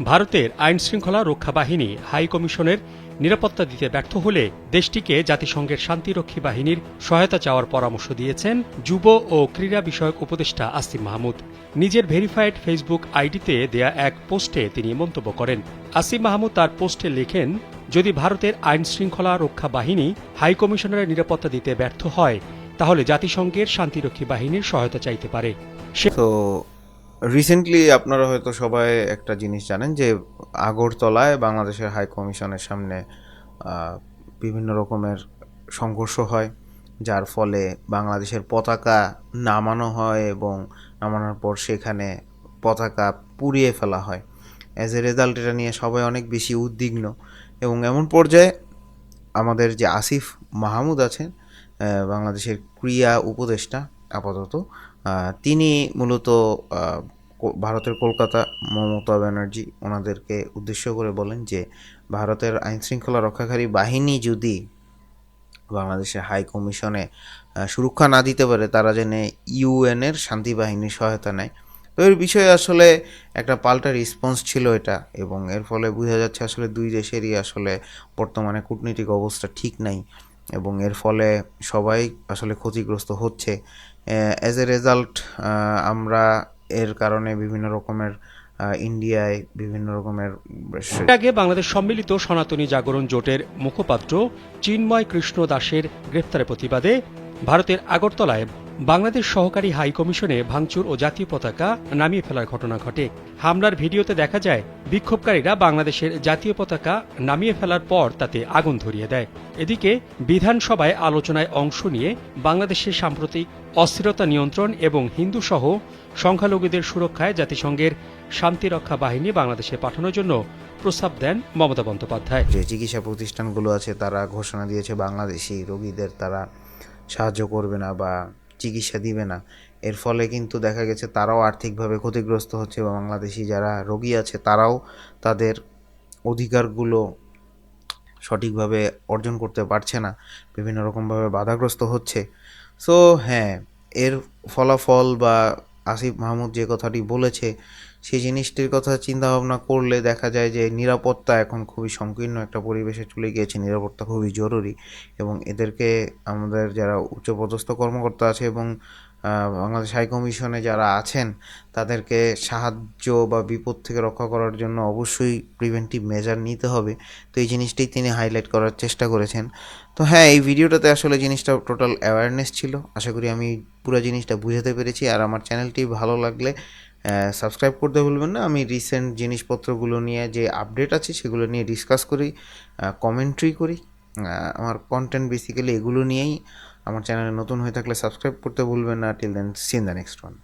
ভারতের আইন শৃঙ্খলা রক্ষা বাহিনী হাই কমিশনের নিরাপত্তা দিতে ব্যর্থ হলে দেশটিকে জাতিসংঘের শান্তিরক্ষী বাহিনীর সহায়তা চাওয়ার পরামর্শ দিয়েছেন যুব ও ক্রীড়া বিষয়ক উপদেষ্টা আসিম মাহমুদ। নিজের ভেরিফাইড ফেসবুক আইডিতে দেয়া এক পোস্টে তিনি মন্তব্য করেন। আসিম মাহমুদ তার পোস্টে লেখেন, যদি ভারতের আইন শৃঙ্খলা রক্ষা বাহিনী হাই কমিশনারের নিরাপত্তা দিতে ব্যর্থ হয়, তাহলে জাতিসংঘের শান্তিরক্ষী বাহিনীর সহায়তা চাইতে পারে। রিসেন্টলি আপনারা হয়তো সবাই একটা জিনিস জানেন যে আগরতলায় বাংলাদেশের হাই কমিশনের সামনে বিভিন্ন রকমের সংঘর্ষ হয়, যার ফলে বাংলাদেশের পতাকা নামানো হয় এবং নামানোর পর সেখানে পতাকা পুড়িয়ে ফেলা হয়। অ্যাজ এ রেজাল্ট এটা নিয়ে সবাই অনেক বেশি উদ্বিগ্ন এবং এমন পর্যায়ে আমাদের যে আসিফ মাহমুদ আছেন বাংলাদেশের ক্রিয়া উপদেষ্টা আপাতত তিনি মূলত ভারতের কলকাতা মমতা ব্যানার্জি ওনাদেরকে উদ্দেশ্য করে বলেন যে, ভারতের আইন শৃঙ্খলা রক্ষাকারী বাহিনী যদি বাংলাদেশের হাই কমিশনে সুরক্ষা না দিতে পারে, তারা যেন ইউএনের শান্তি বাহিনীর সহায়তা নেয়। তো এর বিষয়ে আসলে একটা পাল্টা রেসপন্স ছিল এটা এবং এর ফলে বোঝা যাচ্ছে আসলে দুই দেশেরই আসলে বর্তমানে কূটনৈতিক অবস্থা ঠিক নাই এবং এর ফলে সবাই আসলে ক্ষতিগ্রস্ত হচ্ছে। অ্যাজ এ রেজাল্ট আমরা এর কারণে বিভিন্ন রকমের ইন্ডিয়ায় বিভিন্ন রকমের আগে বাংলাদেশ সম্মিলিত সনাতনী জাগরণ জোটের মুখপাত্র চিন্ময় কৃষ্ণ দাসের গ্রেফতারের প্রতিবাদে ভারতের আগরতলায় বাংলাদেশ সহকারী হাই কমিশনে ভাঙচুর ও জাতীয় পতাকা নামিয়ে ফেলার ঘটনা ঘটে। হামলার ভিডিওতে দেখা যায়, বিক্ষোভকারীরা বাংলাদেশের জাতীয় পতাকা নামিয়ে ফেলার পর তাতে আগুন ধরিয়ে দেয়। এদিকে, বিধানসভায় আলোচনায় অংশ নিয়ে বাংলাদেশের সাম্প্রতিক অস্থিরতা নিয়ন্ত্রণ এবং হিন্দু সহ সংখ্যালঘুদের সুরক্ষায় জাতিসংঘের শান্তিরক্ষা বাহিনী বাংলাদেশে পাঠানোর জন্য প্রস্তাব দেন মমতা বন্দ্যোপাধ্যায়। যে চিকিৎসা প্রতিষ্ঠানগুলো আছে, তারা ঘোষণা দিয়েছে বাংলাদেশি রোগীদের তারা সাহায্য করবে না বা চিকিৎসা দিবে না। এর ফলে কিন্তু দেখা গেছে তারাও আর্থিকভাবে ক্ষতিগ্রস্ত হচ্ছে বা বাংলাদেশি যারা রোগী আছে, তারাও তাদের অধিকারগুলো সঠিকভাবে অর্জন করতে পারছে না। বিভিন্ন রকমভাবে বাধাগ্রস্ত হচ্ছে। সো হ্যাঁ এর ফলাফল বা আসিফ মাহমুদ যে কথাটি বলেছে সেই জিনিসটির কথা চিন্তা ভাবনা করলে দেখা যায় যে নিরাপত্তা এখন খুবই সংকীর্ণ একটা পরিবেশে চলে গিয়েছে। নিরাপত্তা খুবই জরুরি এবং এদেরকে আমাদের যারা উচ্চপদস্থ কর্মকর্তা আছে এবং বাংলাদেশ হাই কমিশনে যারা আছেন, তাদেরকে সাহায্য বা বিপদ থেকে রক্ষা করার জন্য অবশ্যই প্রিভেন্টিভ মেজার নিতে হবে। তো এই জিনিসটাই তিনি হাইলাইট করার চেষ্টা করেছেন। তো হ্যাঁ এই ভিডিওটাতে আসলে জিনিসটা টোটাল অ্যাওয়ারনেস ছিল। আশা করি আমি পুরো জিনিসটা বুঝাতে পেরেছি। আর আমার চ্যানেলটি ভালো লাগলে সাবস্ক্রাইব করতে ভুলবেন না। আমি রিসেন্ট জিনিসপত্রগুলো নিয়ে যে আপডেট আছে, সেগুলো নিয়ে ডিসকাস করি কমেন্ট্রি করি। আমার কন্টেন্ট বেসিক্যালি এগুলো নিয়েই আমার চ্যানেলে নতুন হয়ে থাকলে সাবস্ক্রাইব করতে ভুলবেন না। Till then see the next one